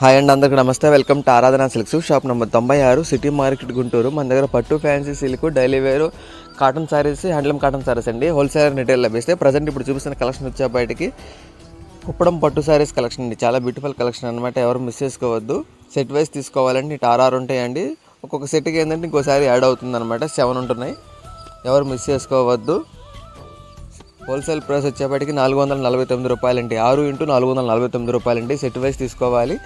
Hi and అందరికి నమస్తే. Welcome to Aradhana silks shop number తొంభై ఆరు సిటీ మార్కెట్ గుంటూరు. మన దగ్గర పట్టు fancy silk daily wear cotton saris handloom cotton saris అండి. హోల్సేల్ రిటైల్ లభిస్తే ప్రజెంట్ ఇప్పుడు చూపిస్తున్న కలెక్షన్ వచ్చే బయటికి కుప్పడం పట్టు శారీస్ కలెక్షన్ అండి. చాలా బ్యూటిఫుల్ కలెక్షన్ అనమాట ఎవరు మిస్ చేసుకోవద్దు. సెట్ వైస్ తీసుకోవాలండి. ఇటు ఆర్ఆర్ ఉంటాయండి. ఒక్కొక్క సెట్కి ఏంటంటే ఇంకోసారి యాడ్ అవుతుంది అనమాట సెవెన్ ఉంటున్నాయి. ఎవరు మిస్ చేసుకోవద్దు. హోల్సేల్ ప్రైస్ వచ్చేప్పటికి నాలుగు వందల నలభై తొమ్మిది రూపాయలండి. ఆరు ఇంటూ నాలుగు వందల నలభై తొమ్మిది రూపాయలండి. సెట్ వైస్ తీసుకోవాలి.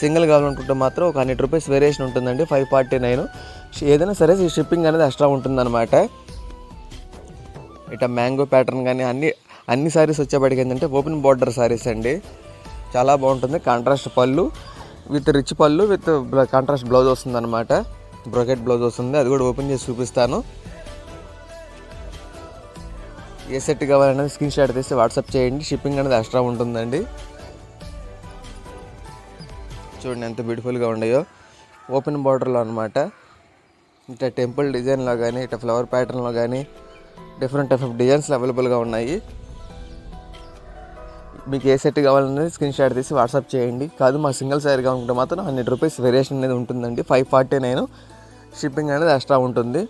సింగిల్ కావాలనుకుంటే మాత్రం ఒక హండ్రెడ్ రూపీస్ వేరియేషన్ ఉంటుందండి ఫైవ్ ఫార్టీ నైన్. ఏదైనా సరే ఈ షిప్పింగ్ అనేది ఎక్స్ట్రా ఉంటుందన్నమాట. ఇట మ్యాంగో ప్యాటర్న్ కానీ అన్ని అన్ని సారీస్ వచ్చేప్పటికి ఏంటంటే ఓపెన్ బార్డర్ సారీస్ అండి. చాలా బాగుంటుంది కాంట్రాస్ట్ పళ్ళు విత్ రిచ్ పళ్ళు విత్ కాంట్రాస్ట్ బ్లౌజ్ వస్తుంది అనమాట బ్రొకెట్ బ్లౌజ్ వస్తుంది అది కూడా ఓపెన్ చేసి చూపిస్తాను. ఏ సెట్ కావాలనేది స్క్రీన్ షాట్ తీసి వాట్సాప్ చేయండి షిప్పింగ్ అనేది ఎక్స్ట్రా ఉంటుందండి. చూడండి ఎంత బ్యూటిఫుల్గా ఉన్నాయో. ఓపెన్ బార్డర్లో అనమాట ఇట్లా టెంపుల్ డిజైన్లో కానీ ఇట్లా ఫ్లవర్ ప్యాటర్న్లో కానీ డిఫరెంట్ టైప్ ఆఫ్ డిజైన్స్ అవైలబుల్గా ఉన్నాయి. మీకు ఏ సెట్ కావాలనేది స్క్రీన్ షాట్ తీసి వాట్సాప్ చేయండి. కాదు మా సింగిల్ సారీ కావాలంటే మాత్రం హండ్రెడ్ రూపీస్ వేరియేషన్ అనేది ఉంటుందండి. ఫైవ్ ఫార్టీ నైన్ షిప్పింగ్ అనేది ఎక్స్ట్రా ఉంటుంది.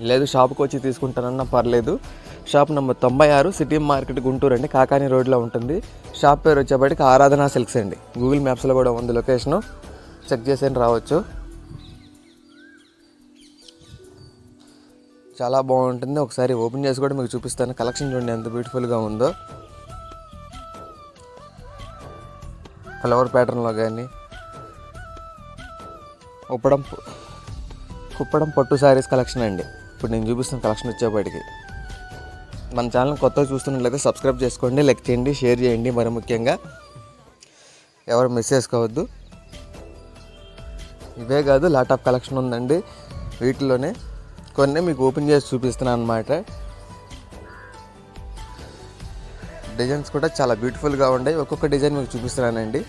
లేదు షాప్కి వచ్చి తీసుకుంటానన్నా పర్లేదు. షాప్ నెంబర్ తొంభై ఆరు సిటీ మార్కెట్ గుంటూరు అండి. కాకాని రోడ్లో ఉంటుంది. షాప్ పేరు వచ్చేప్పటికి ఆరాధన సిల్క్స్ అండి. గూగుల్ మ్యాప్స్లో కూడా ఉంది లొకేషను. చెక్ చేసేని రావచ్చు. చాలా బాగుంటుంది. ఒకసారి ఓపెన్ చేసి కూడా మీకు చూపిస్తాను. కలెక్షన్ చూడండి ఎంత బ్యూటిఫుల్గా ఉందో. ఫ్లవర్ ప్యాటర్న్లో కానీ కుప్పడం కుప్పడం పట్టు శారీస్ కలెక్షన్ అండి. ఇప్పుడు నేను చూపిస్తున్న కలెక్షన్ వచ్చేప్పటికి. మన ఛానల్ కొత్తగా చూస్తున్నట్లయితే సబ్స్క్రైబ్ చేసుకోండి లైక్ చేయండి షేర్ చేయండి. మరి ముఖ్యంగా ఎవరు మిస్ చేసుకోవద్దు. ఇవే కాదు లాట్ ఆఫ్ కలెక్షన్ ఉందండి. వీటిలోనే కొన్ని మీకు ఓపెన్ చేసి చూపిస్తున్నాను అనమాట డిజైన్స్ కూడా చాలా బ్యూటిఫుల్గా ఉన్నాయి. ఒక్కొక్క డిజైన్ మీకు చూపిస్తున్నానండి.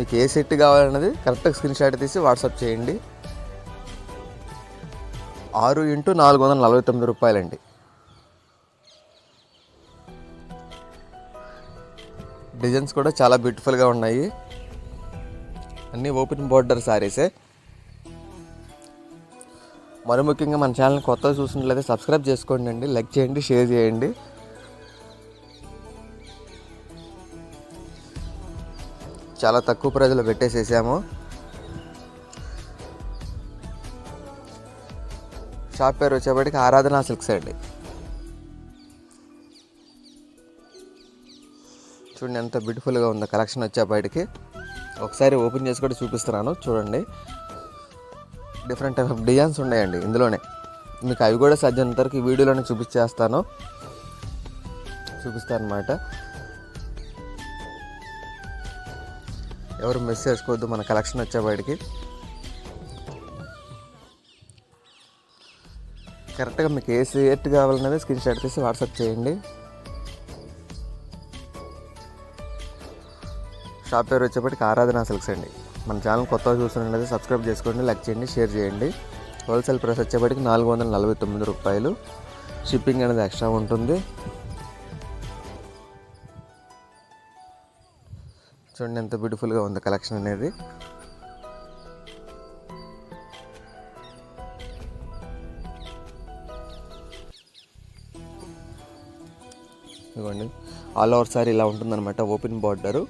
మీకు ఏ సెట్ కావాలన్నది కరెక్ట్గా స్క్రీన్ షాట్ తీసి వాట్సాప్ చేయండి. ఆరు ఇంటూ నాలుగు వందల నలభై తొమ్మిది రూపాయలండి. డిజైన్స్ కూడా చాలా బ్యూటిఫుల్గా ఉన్నాయి. అన్నీ ఓపెన్ బోర్డర్ సారీసే. మరి ముఖ్యంగా మన ఛానల్ కొత్తగా చూసినట్లయితే సబ్స్క్రైబ్ చేసుకోండి అండి లైక్ చేయండి షేర్ చేయండి. చాలా తక్కువ ప్రైజ్లో పెట్టేసేసాము. షాప్ పేరు వచ్చేప్పటికి ఆరాధన సిల్క్స్ అండి. చూడండి ఎంత బ్యూటిఫుల్గా ఉందో కలెక్షన్ వచ్చేప్పటికి. ఒకసారి ఓపెన్ చేసి కూడా చూపిస్తున్నాను చూడండి. డిఫరెంట్ టైప్ ఆఫ్ డిజైన్స్ ఉన్నాయండి ఇందులోనే. మీకు అవి కూడా సజ్జనంతరకు వరకు ఈ వీడియోలోనే చూపించేస్తాను. చూపిస్తాను అనమాట ఎవరు మిస్ చేసుకోవద్దు మన కలెక్షన్ వచ్చేప్పటికి. కరెక్ట్గా మీకు ఏ సెట్ కావాలన్నది స్క్రీన్ షాట్ తీసి వాట్సాప్ చేయండి. షాప్ పేరు వచ్చేప్పటికి ఆరాధన సిల్క్స్ అండి. మన ఛానల్ కొత్తగా చూస్తున్నట్లయితే సబ్స్క్రైబ్ చేసుకోండి లైక్ చేయండి షేర్ చేయండి. హోల్సేల్ ప్రైస్ వచ్చేప్పటికి నాలుగు వందల నలభై తొమ్మిది రూపాయలు. షిప్పింగ్ అనేది ఎక్స్ట్రా ఉంటుంది. చూడండి ఎంత బ్యూటిఫుల్గా ఉంది కలెక్షన్ అనేది. ఇదిగోండి. ఆల్ ఓవర్ సారీ ఇలా ఉంటుందన్నమాట ఓపెన్ బార్డరు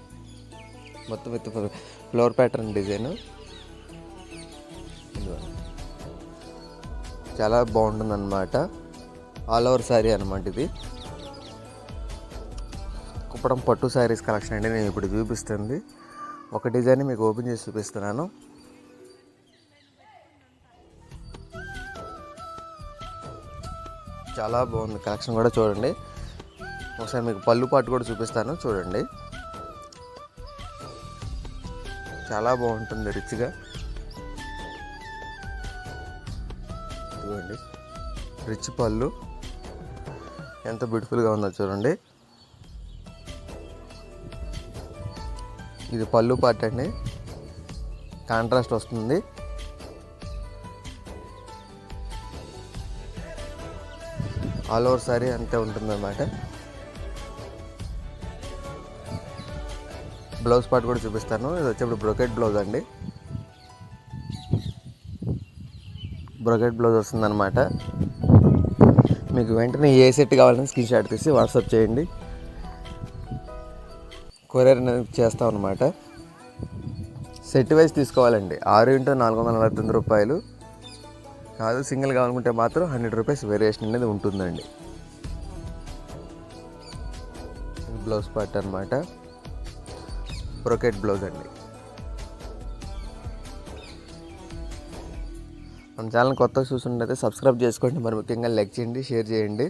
మొత్తం విత్ ఫ్లోర్ ప్యాటర్న్ డిజైన్ చాలా బాగుంటుందన్నమాట. ఆల్ ఓవర్ శారీ అనమాట ఇది. కుప్పడం పట్టు శారీస్ కలెక్షన్ అండి నేను ఇప్పుడు చూపిస్తుంది. ఒక డిజైన్ మీకు ఓపెన్ చేసి చూపిస్తున్నాను. చాలా బాగుంది కలెక్షన్ కూడా చూడండి. ఒకసారి మీకు పళ్ళు పాటు కూడా చూపిస్తాను చూడండి. చాలా బాగుంటుంది రిచ్గా. చూడండి రిచ్ పళ్ళు. ఎంత బ్యూటిఫుల్గా ఉందో చూడండి. ఇది పళ్ళు పార్ట్ అండి. కాంట్రాస్ట్ వస్తుంది. ఆల్ ఓవర్ సారీ అంతే ఉంటుందన్నమాట. బ్లౌజ్ పార్ట్ కూడా చూపిస్తాను. ఇది వచ్చేప్పుడు బ్రొకెట్ బ్లౌజ్ అండి. బ్రొకెట్ బ్లౌజ్ వస్తుందన్నమాట. మీకు వెంటనే ఏ సెట్ కావాలని స్క్రీన్ షాట్ తీసి వాట్సాప్ చేయండి. కొరియర్ అనేది చేస్తాం అనమాట సెట్ వైజ్ తీసుకోవాలండి. ఆరు ఇంటూ నాలుగు వందల నలభై తొమ్మిది రూపాయలు. కాదు సింగిల్ కావాలనుకుంటే మాత్రం హండ్రెడ్ రూపీస్ వేరియేషన్ అనేది ఉంటుందండి. బ్లౌజ్ పార్ట్ అనమాట బ్రొకెట్ బ్లౌజ్ అండి. మన ఛానల్ కొత్తగా చూస్తుంటే సబ్స్క్రైబ్ చేసుకోండి. మరి ముఖ్యంగా లైక్ చేయండి షేర్ చేయండి.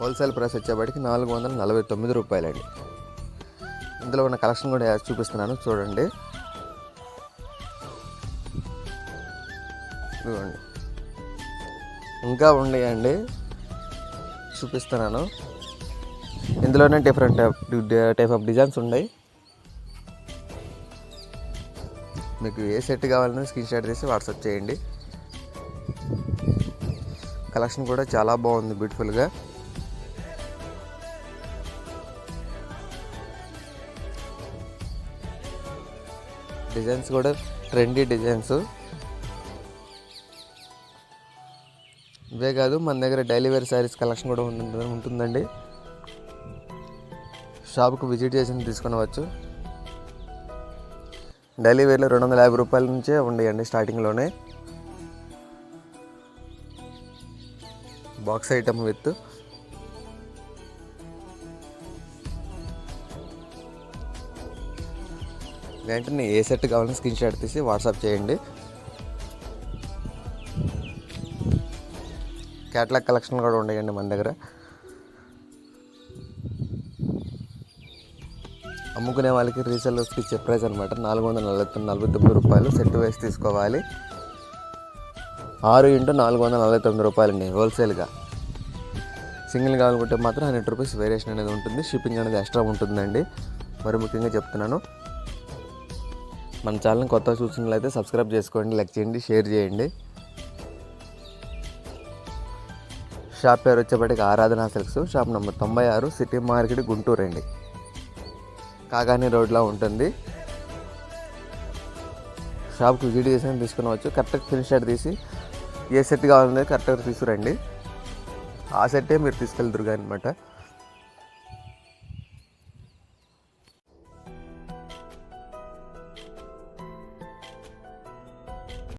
హోల్సేల్ ప్రైస్ వచ్చేప్పటికి నాలుగు వందల నలభై తొమ్మిది రూపాయలండి. ఇందులో ఉన్న కలెక్షన్ కూడా చూపిస్తున్నాను. చూడండి. చూడండి ఇంకా ఉన్నాయండి. చూపిస్తున్నాను. ఇందులోనే different type type of designs ఉన్నాయి. మీకు ఏ సెట్ కావాలన్నా స్క్రీన్ షాట్ తీసి వాట్సాప్ చేయండి. కలెక్షన్ కూడా చాలా బాగుంది బ్యూటిఫుల్గా డిజైన్స్ కూడా ట్రెండీ డిజైన్స్ ఇవే కాదు మన దగ్గర డైలీ వేర్ శారీస్ కలెక్షన్ కూడా ఉంటుంది ఉంటుందండి. షాప్కు విజిట్ చేసి తీసుకునవచ్చు డైలీ వేర్లో రెండు వందల యాభై రూపాయల నుంచే ఉండేయండి స్టార్టింగ్లోనే. Box item with. వెంటనే ఏ సెట్ కావాలని స్క్రీన్ షాట్ తీసి వాట్సాప్ చేయండి. క్యాటలాగ్ కలెక్షన్ కూడా ఉన్నాయండి మన దగ్గర. అమ్ముకునే వాళ్ళకి రీసెల్లర్స్కి ఇచ్చే ప్రైస్ అనమాట నాలుగు వందల నలభై నలభై తొమ్మిది రూపాయలు సెట్ వేసి తీసుకోవాలి. ఆరు ఇంటూ నాలుగు వందల నలభై తొమ్మిది రూపాయలండి హోల్సేల్గా సింగిల్ కావాలనుకుంటే మాత్రం హండ్రెడ్ రూపీస్ వేరియేషన్ అనేది ఉంటుంది. షిప్పింగ్ అనేది ఎక్స్ట్రా ఉంటుందండి. మరి ముఖ్యంగా చెప్తున్నాను. మన ఛానల్ సూచనలు చూసినట్లయితే సబ్స్క్రైబ్ చేసుకోండి లైక్ చేయండి షేర్ చేయండి. షాప్ పేరు వచ్చేప్పటికి ఆరాధన సిల్క్స్. షాప్ నెంబర్ తొంభై ఆరు సిటీ మార్కెట్ గుంటూరు అండి. కాగాని రోడ్లో ఉంటుంది. షాప్కి విజిట్ చేసి తీసుకునవచ్చు. కరెక్ట్గా ఫినిష్ షర్ట్ తీసి ఏ సెట్ కావాలనేది కరెక్ట్గా తీసుకురండి. ఆ సెట్టే మీరు తీసుకెళ్తురు అనమాట